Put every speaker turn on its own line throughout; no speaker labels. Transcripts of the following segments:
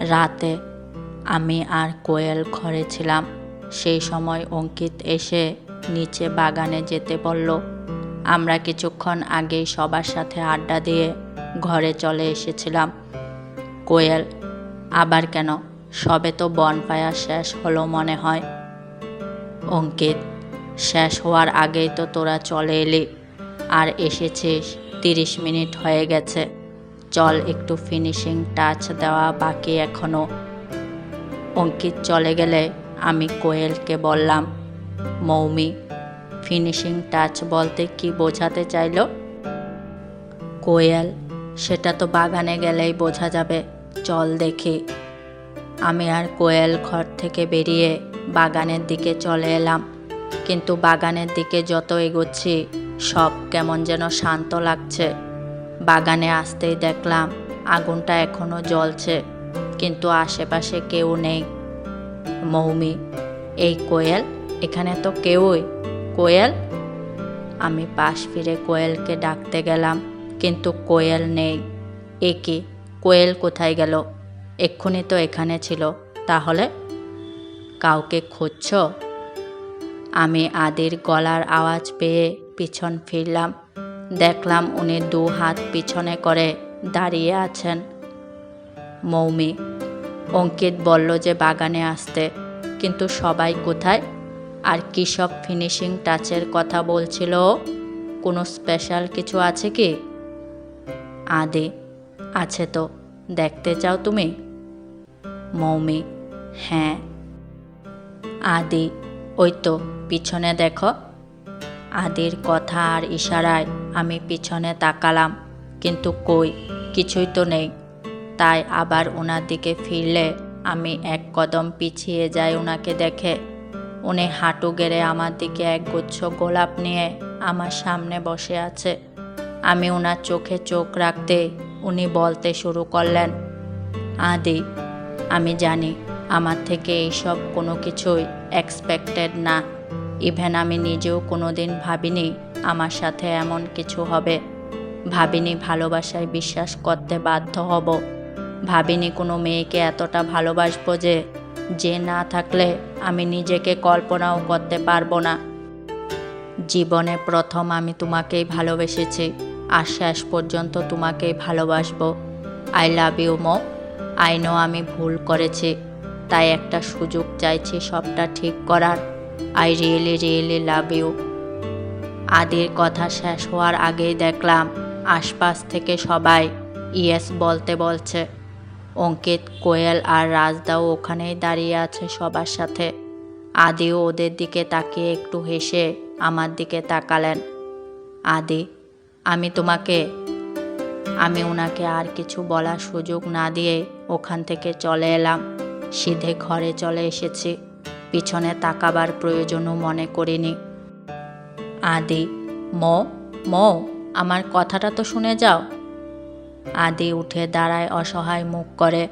রাতে আমি আর কোয়েল ঘরে ছিলাম। সেই সময় অঙ্কিত এসে নিচে বাগানে যেতে বলল, আমরা কিছুক্ষণ আগেই সবার সাথে আড্ডা দিয়ে ঘরে চলে এসেছিলাম। কোয়েল, আবার কেন? সবে তো বনফায়ার শেষ হলো মনে হয়। অঙ্কিত, শেষ হওয়ার আগেই তো তোরা চলে এলি। আর এসেছিস, তিরিশ মিনিট হয়ে গেছে। চল একটু ফিনিশিং টাচ দেওয়া বাকি এখনও। অঙ্কিত চলে গেলে আমি কোয়েলকে বললাম, মৌমি ফিনিশিং টাচ বলতে কি বোঝাতে চাইলো? কোয়েল, সেটা তো বাগানে গেলেই বোঝা যাবে। চল দেখি। আমি আর কোয়েল ঘর থেকে বেরিয়ে বাগানের দিকে চলে এলাম। কিন্তু বাগানের দিকে যত এগোচ্ছি, সব কেমন যেন শান্ত লাগছে। বাগানে আসতেই দেখলাম আগুনটা এখনও জ্বলছে, কিন্তু আশেপাশে কেউ নেই। মৌমি, এই কোয়েল? এখানে তো কেউই। কোয়েল? আমি পাশ ফিরে কোয়েলকে ডাকতে গেলাম, কিন্তু কোয়েল নেই। এ কি? কোয়েল কোথায় গেল? এক্ষুনি তো এখানে ছিল, তাহলে? কাউকে খুঁজছ? আমি আদির গলার আওয়াজ পেয়ে পিছন ফিরলাম দেখলাম উনি দু হাত পিছনে করে দাঁড়িয়ে আছেন। মৌমি, অঙ্কিত বলল যে বাগানে আসতে, কিন্তু সবাই কোথায়? আর কী সব ফিনিশিং টাচের কথা বলছিল, কোনো স্পেশাল কিছু আছে কি? আদি, আছে তো, দেখতে চাও তুমি? মৌমি হ্যাঁ। আদি, ওই তো, পিছনে দেখো। আদির কথা আর ইশারায় আমি পিছনে তাকালাম, কিন্তু কই, কিছুই তো নেই। তাই আবার ওনার দিকে ফিরলে আমি এক কদম পিছিয়ে যাই ওনাকে দেখে। উনি হাঁটু গেড়ে আমার দিকে এক গুচ্ছ গোলাপ নিয়ে আমার সামনে বসে আছে। আমি ওনার চোখে চোখ রাখতে উনি বলতে শুরু করলেন, আদি, আমি জানি আমার থেকে এইসব কোনো কিছুই এক্সপেক্টেড না। ইভেন আমি নিজেও কোনো দিন ভাবিনি আমার সাথে এমন কিছু হবে। ভাবিনি ভালোবাসায় বিশ্বাস করতে বাধ্য হব। ভাবিনি কোনো মেয়েকে এতটা ভালোবাসবো যে যে না থাকলে আমি নিজেকে কল্পনাও করতে পারব না। জীবনে প্রথম আমি তোমাকেই ভালোবেসেছি, আর শেষ পর্যন্ত তোমাকেই ভালোবাসবো। আই লাভ ইউ মো আই নো আমি ভুল করেছি, তাই একটা সুযোগ চাইছি সবটা ঠিক করার। I really really love you আদির কথা শেষ হওয়ার আগেই দেখলাম আশপাশ থেকে সবাই ইয়েস বলতে বলছে। অঙ্কিত, কোয়েল আর রাজদাও ওখানেই দাঁড়িয়ে আছে সবার সাথে। আদিও ওদের দিকে তাকিয়ে একটু হেসে আমার দিকে তাকালেন। আদি, আমি তোমাকে, আমি ওনাকে আর কিছু বলার সুযোগ না দিয়ে ওখান থেকে চলে এলাম। সিধে ঘরে চলে এসেছি। পিছনে তাকাবার প্রয়োজনও মনে করিনি। আদি, মো মো, আমার কথাটা তো শুনে যাও। আদি উঠে দাঁড়ায় অসহায় মুখ করে,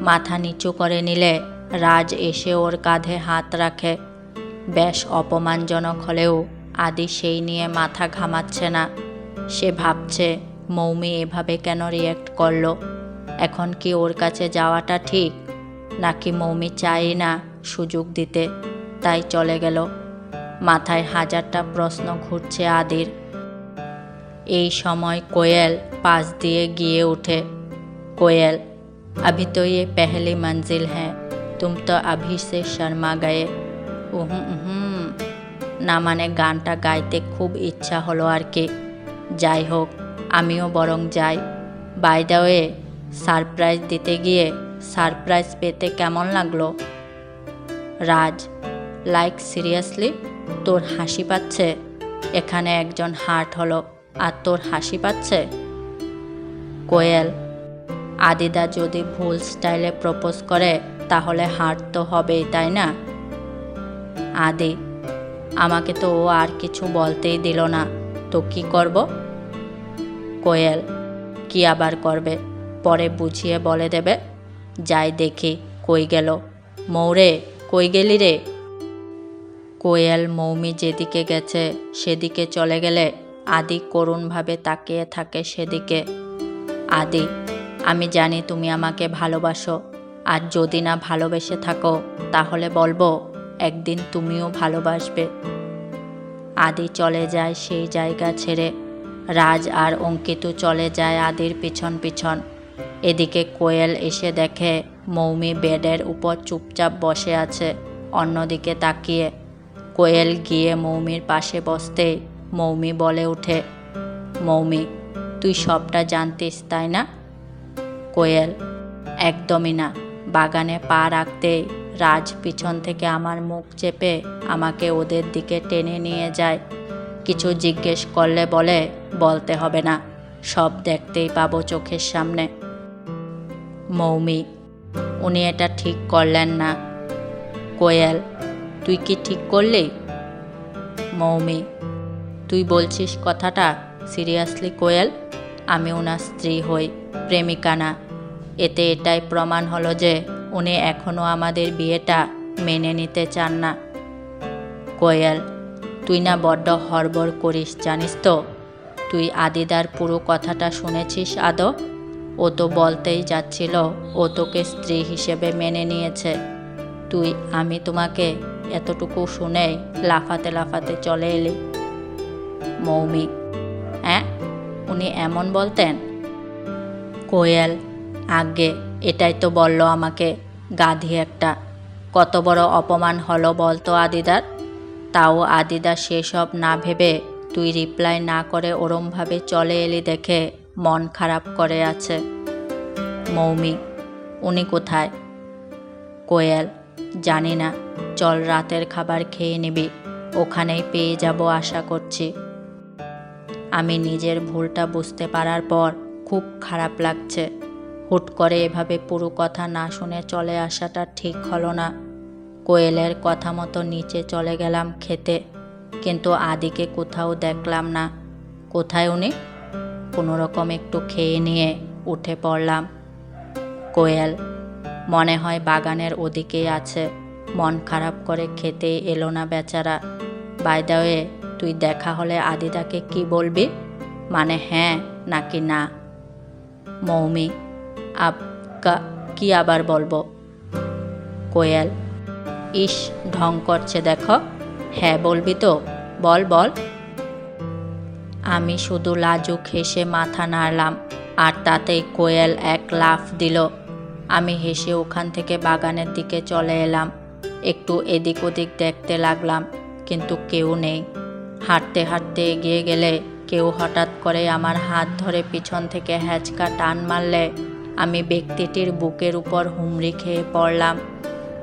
মাথা নিচু করে নিলে রাজ এসে ওর কাঁধে হাত রাখে। বেশ অপমানজনক হলেও আদি সেই নিয়ে মাথা ঘামাচ্ছে না। সে ভাবছে, মৌমি এভাবে কেন রিয়্যাক্ট করল? এখন কি ওর কাছে যাওয়াটা ঠিক? নাকি মৌমি চাই না? সুযোগ দিতে তাই চলে গেল মাথায় হাজারটা প্রশ্ন ঘুরছে আদির এই সময় কোয়েল পাশ দিয়ে গিয়ে ওঠে कोयल अभी तो ये पहली मंजिल है तुम तो अभी से शर्मा गए উহুম উহুম না মানে গানটা গাইতে খুব ইচ্ছা হলো আর কি যাই হোক আমিও বরং যাই বাই দ্য ওয়ে সারপ্রাইজ দিতে গিয়ে সারপ্রাইজ পেতে কেমন লাগলো রাজ, লাইক, সিরিয়াসলি, তোর হাসি পাচ্ছে। এখানে একজন হার্ট হলো, আর তোর হাসি পাচ্ছে? কোয়েল, আদিদা যদি ভুল স্টাইলে প্রপোজ করে, তাহলে হার্ট তো হবেই, তাই না? আদি, আমাকে তো ও আর কিছু বলতেই দিল না। তো কি করব? কোয়েল, কি আবার করবে? পরে বুঝিয়ে বলে দেবে। যাই দেখি কই গেল। মৌরে কই গেলি রে? কোয়েল মৌমি যেদিকে গেছে, সেদিকে চলে গেলে আদি করুণভাবে তাকিয়ে থাকে সেদিকে। আদি, আমি জানি তুমি আমাকে ভালোবাসো, আর যদি না ভালোবেসে থাকো, তাহলে বলব, একদিন তুমিও ভালোবাসবে। আদি চলে যায় সেই জায়গা ছেড়ে, রাজ আর অঙ্কিতও চলে যায় আদির পিছন পিছন। এদিকে কোয়েল এসে দেখে মৌমি বেডের উপর চুপচাপ বসে আছে, অন্যদিকে তাকিয়ে। কোয়েল গিয়ে মৌমির পাশে বসতে মৌমি বলে ওঠে, মৌমি, তুই সবটা জানতিস, তাই না? কোয়েল, একদমই না। বাগানে পা রাখতেই রাজ পিছন থেকে আমার মুখ চেপে আমাকে ওদের দিকে টেনে নিয়ে যায়। কিছু জিজ্ঞেস করলে বলে, বলতে হবে না, সব দেখতেই পাবো চোখের সামনে। মৌমি উনি এটা ঠিক করলেন না। কোয়েল, তুই কি ঠিক করলি? মৌমি, তুই বলছিস কথাটা? সিরিয়াসলি কোয়েল, আমি ওনার স্ত্রী হই, প্রেমিকা না। এতে এটাই প্রমাণ হলো যে উনি এখনও আমাদের বিয়েটা মেনে নিতে চান না। কোয়েল, তুই না বড্ড হড়বড় করিস, জানিস তো? তুই আদিদার পুরো কথাটা শুনেছিস আদৌ? ও তো বলতেই যাচ্ছিল, ও তোকে স্ত্রী হিসেবে মেনে নিয়েছে। তুই, আমি তোমাকে এতটুকু শুনেই লাফাতে লাফাতে চলে এলি। মৌমি হ্যাঁ উনি এমন বলতেন? কোয়েল, আগে এটাই তো বলল আমাকে, গাধি একটা। কত বড় অপমান হলো বলতো আদিদার? তাও আদিদা সেসব না ভেবে তুই রিপ্লাই না করে ওরমভাবে চলে এলি দেখে। মন খারাপ করে আছে। মৌমি, উনি কোথায়? কোয়েল, জানি না। চল রাতের খাবার খেয়ে নিবি। ওখানেই পেয়ে যাব আশা করছি। আমি নিজের ভুলটা বুঝতে পারার পর খুব খারাপ লাগছে। হুট করে এভাবে পুরো কথা না শুনে চলে আসাটা ঠিক হলো না। কোয়েলের কথা মতো নিচে চলে গেলাম খেতে, কিন্তু আদিকে কোথাও দেখলাম না। কোথায় উনি? কোনো রকম একটু খেয়ে নিয়ে উঠে পড়লাম। কোয়েল, মনে হয় বাগানের ওদিকেই আছে। মন খারাপ করে খেতে এলো না বেচারা। বাইদাওয়ে তুই দেখা হলে আদিদাকে কি বলবি? মানে হ্যাঁ নাকি না? মৌমি, আব, কা- কি আবার বলব? কোয়েল, ইস, ঢং করছে দেখো। হ্যাঁ বলবি তো? বল বল। আমি শুধু লাজুক হেসে মাথা নাড়লাম, আর তাতেই কোয়েল এক লাফ দিল। আমি হেসে ওখান থেকে বাগানের দিকে চলে এলাম। একটু এদিক ওদিক দেখতে লাগলাম, কিন্তু কেউ নেই। হাঁটতে হাঁটতে এগিয়ে গেলে কেউ হঠাৎ করে আমার হাত ধরে পিছন থেকে হ্যাচকা টান মারলে আমি ব্যক্তিটির বুকের উপর হুমড়ি খেয়ে পড়লাম।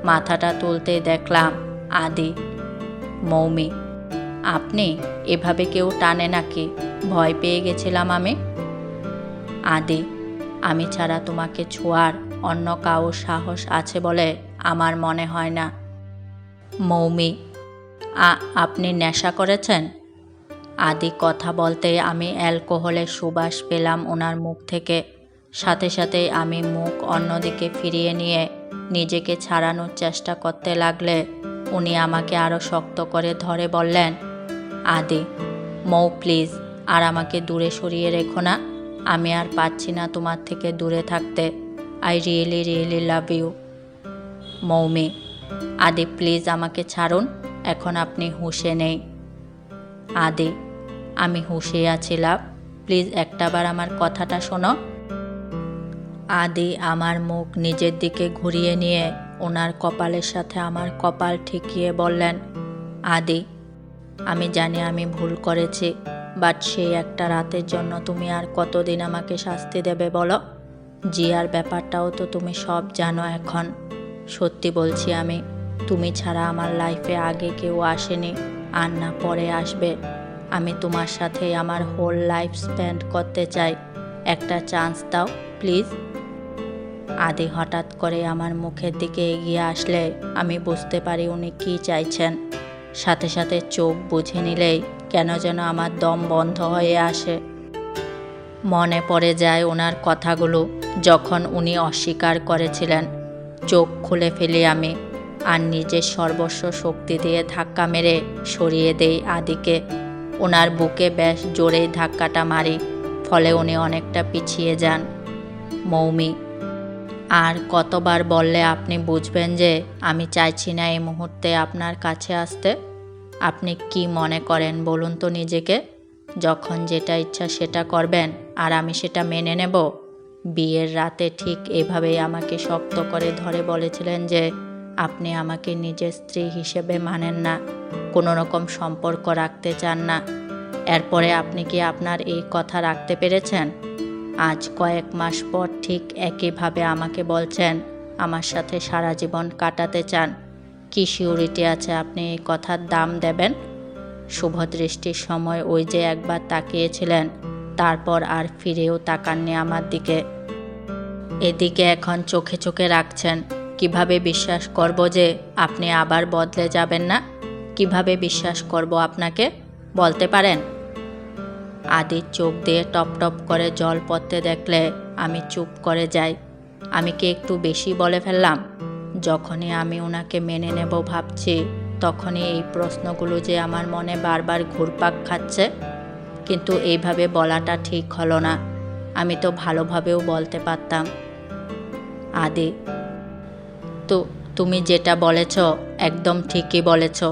মাথাটা তুলতে দেখলাম আদি, মৌমি। আপনি এভাবে কেউ টানে নাকি? ভয় পেয়ে গেছিলাম আমি। আদি, আমি ছাড়া তোমাকে ছোঁয়ার অন্য কাউ সাহস আছে বলে আমার মনে হয় না। মৌমি আপনি নেশা করেছেন? আদি কথা বলতে আমি অ্যালকোহলের সুবাস পেলাম ওনার মুখ থেকে। সাথে সাথেই আমি মুখ অন্যদিকে ফিরিয়ে নিয়ে নিজেকে ছাড়ানোর চেষ্টা করতে লাগলে উনি আমাকে আরও শক্ত করে ধরে বললেন আদি, মৌ, প্লিজ, আর আমাকে দূরে সরিয়ে রেখো না। আমি আর পাচ্ছি না তোমার থেকে দূরে থাকতে। I really really love you. Moumi Adi, please আমাকে ছাড়ুন, এখন আপনি হুঁশে নেই। আদি, আমি হুঁশে আছি, লাভ। প্লিজ একটাবার আমার কথাটা শোনো। আদি, আমার মুখ নিজের দিকে ঘুরিয়ে নিয়ে ওনার কপালের সাথে আমার কপাল ঠেকিয়ে বললেন, আদি আমি জানি আমি ভুল করেছি বাট সেই একটা রাতের জন্য তুমি আর কতদিন আমাকে শাস্তি দেবে বলো? জিয়ার ব্যাপারটাও তো তুমি সব জানো এখন। সত্যি বলছি আমি, তুমি ছাড়া আমার লাইফে আগে কেউ আসেনি, আর না পরে আসবে। আমি তোমার সাথে আমার হোল লাইফ স্পেন্ড করতে চাই। একটা চান্স দাও প্লিজ আদি হঠাৎ করে আমার মুখের দিকে এগিয়ে আসলে আমি বুঝতে পারি উনি কী চাইছেন। সাথে সাথে চোখ বুঝে নিলেই কেন যেন আমার দম বন্ধ হয়ে আসে। মনে পড়ে যায় ওনার কথাগুলো যখন উনি অস্বীকার করেছিলেন। চোখ খুলে ফেলি আমি আর নিজের সর্বস্ব শক্তি দিয়ে ধাক্কা মেরে সরিয়ে দেই আদিকে। ওনার বুকে বেশ জোরেই ধাক্কাটা মারি, ফলে উনি অনেকটা পিছিয়ে যান। মৌমি আর কতবার বললে আপনি বুঝবেন যে আমি চাইছি না এই মুহূর্তে আপনার কাছে আসতে? আপনি কি মনে করেন বলুন তো নিজেকে? যখন যেটা ইচ্ছা সেটা করবেন আর আমি সেটা মেনে নেব? বিয়ের রাতে ঠিক এভাবেই আমাকে শক্ত করে ধরে বলেছিলেন যে আপনি আমাকে নিজের স্ত্রী হিসেবে মানেন না, কোনো রকম সম্পর্ক রাখতে চান না। এরপরে আপনি কি আপনার এই কথা রাখতে পেরেছেন? আজ কয়েক মাস পর ঠিক একইভাবে আমাকে বলছেন, আমার সাথে সারা জীবন কাটাতে চান। কি সিউরিটি আছে আপনি এই কথার দাম দেবেন? শুভদৃষ্টির সময় ওই যে একবার তাকিয়েছিলেন, তারপর আর ফিরেও তাকাননি আমার দিকে। এদিকে এখন চোখে চোখে রাখছেন, কীভাবে বিশ্বাস করব যে আপনি আবার বদলে যাবেন না? কীভাবে বিশ্বাস করব আপনাকে? বলতে পারেন? আদির চোখ দিয়ে টপ টপ করে জল পড়তে দেখলে আমি চুপ করে যাই। আমি কি একটু বেশি বলে ফেললাম? যখনই আমি ওনাকে মেনে নেব ভাবছি, তখনই এই প্রশ্নগুলো যে আমার মনে বারবার ঘুরপাক খাচ্ছে। কিন্তু এইভাবে বলাটা ঠিক হলো না। আমি তো ভালোভাবেও বলতে পারতাম। আদি, তো তুমি যেটা বলেছ একদম ঠিকই বলেছ।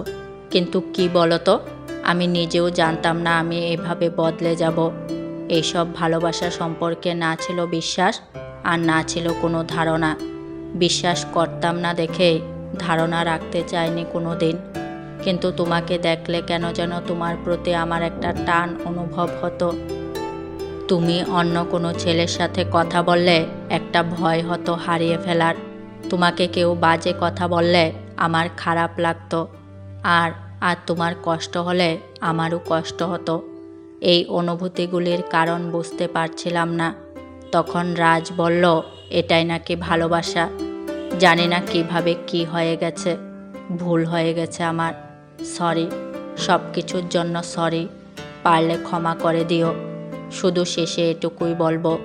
কিন্তু কি বলো তো? আমি নিজেও জানতাম না আমি এভাবে বদলে যাব। এইসব ভালোবাসা সম্পর্কে না ছিল বিশ্বাস, আর না ছিল কোনো ধারণা। বিশ্বাস করতাম না দেখে ধারণা রাখতে চাইনি কোনো দিন কিন্তু তোমাকে দেখলে কেন যেন তোমার প্রতি আমার একটা টান অনুভব হতো। তুমি অন্য কোনো ছেলের সাথে কথা বললে একটা ভয় হতো হারিয়ে ফেলার। তোমাকে কেউ বাজে কথা বললে আমার খারাপ লাগতো। আর আর তোমার কষ্ট হলে আমারও কষ্ট হতো। এই অনুভূতিগুলির কারণ বুঝতে পারছিলাম না। তখন রাজ বলল, এটাই নাকি ভালোবাসা। জানি না কীভাবে কি হয়ে গেছে। ভুল হয়ে গেছে আমার। সরি সব কিছুর জন্য সরি। পারলে ক্ষমা করে দিও। শুধু শেষে এটুকুই বলব।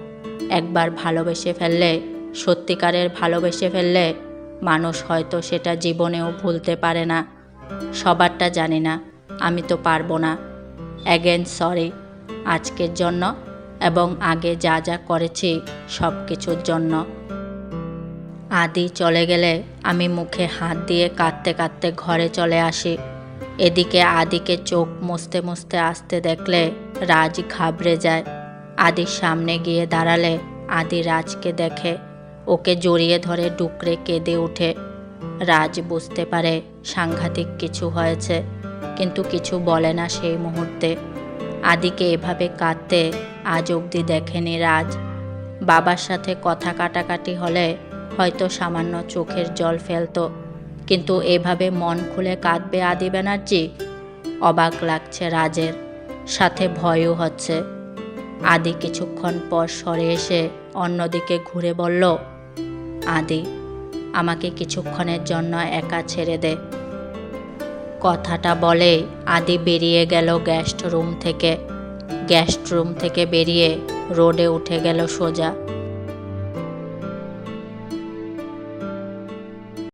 একবার ভালোবেসে ফেললে, সত্যিকারের ভালোবেসে ফেললে মানুষ হয়তো সেটা জীবনেও ভুলতে পারে না। সবারটা জানি না, আমি তো পারব না। অ্যাগেন সরি আজকের জন্য এবং আগে যা যা করেছি সব কিছুর জন্য। আদি চলে গেলে আমি মুখে হাত দিয়ে কাঁদতে কাঁদতে ঘরে চলে আসি। এদিকে আদিকে চোখ মুছতে মুছতে আসতে দেখলে রাজ ঘাবড়ে যায়। আদির সামনে গিয়ে দাঁড়ালে আদি রাজকে দেখে, ওকে জড়িয়ে ধরে ডুকরে কেঁদে ওঠে। রাজ বুঝতে পারে সাংঘাতিক কিছু হয়েছে, কিন্তু কিছু বলে না সেই মুহূর্তে। আদিকে এভাবে কাঁদতে আজ অবধি দেখেনি রাজ। বাবার সাথে কথা কাটাকাটি হলে হয়তো সামান্য চোখের জল ফেলতো, কিন্তু এভাবে মন খুলে কাঁদবে আদি ব্যানার্জি? অবাক লাগছে রাজের, সাথে ভয়ও হচ্ছে। আদি কিছুক্ষণ পর সরে এসে অন্যদিকে ঘুরে বলল, আদি আমাকে কিছুক্ষণের জন্য একা ছেড়ে দে। কথাটা বলে আদি বেরিয়ে গেল গেস্ট রুম থেকে। গেস্ট রুম থেকে বেরিয়ে রোডে উঠে গেল সোজা।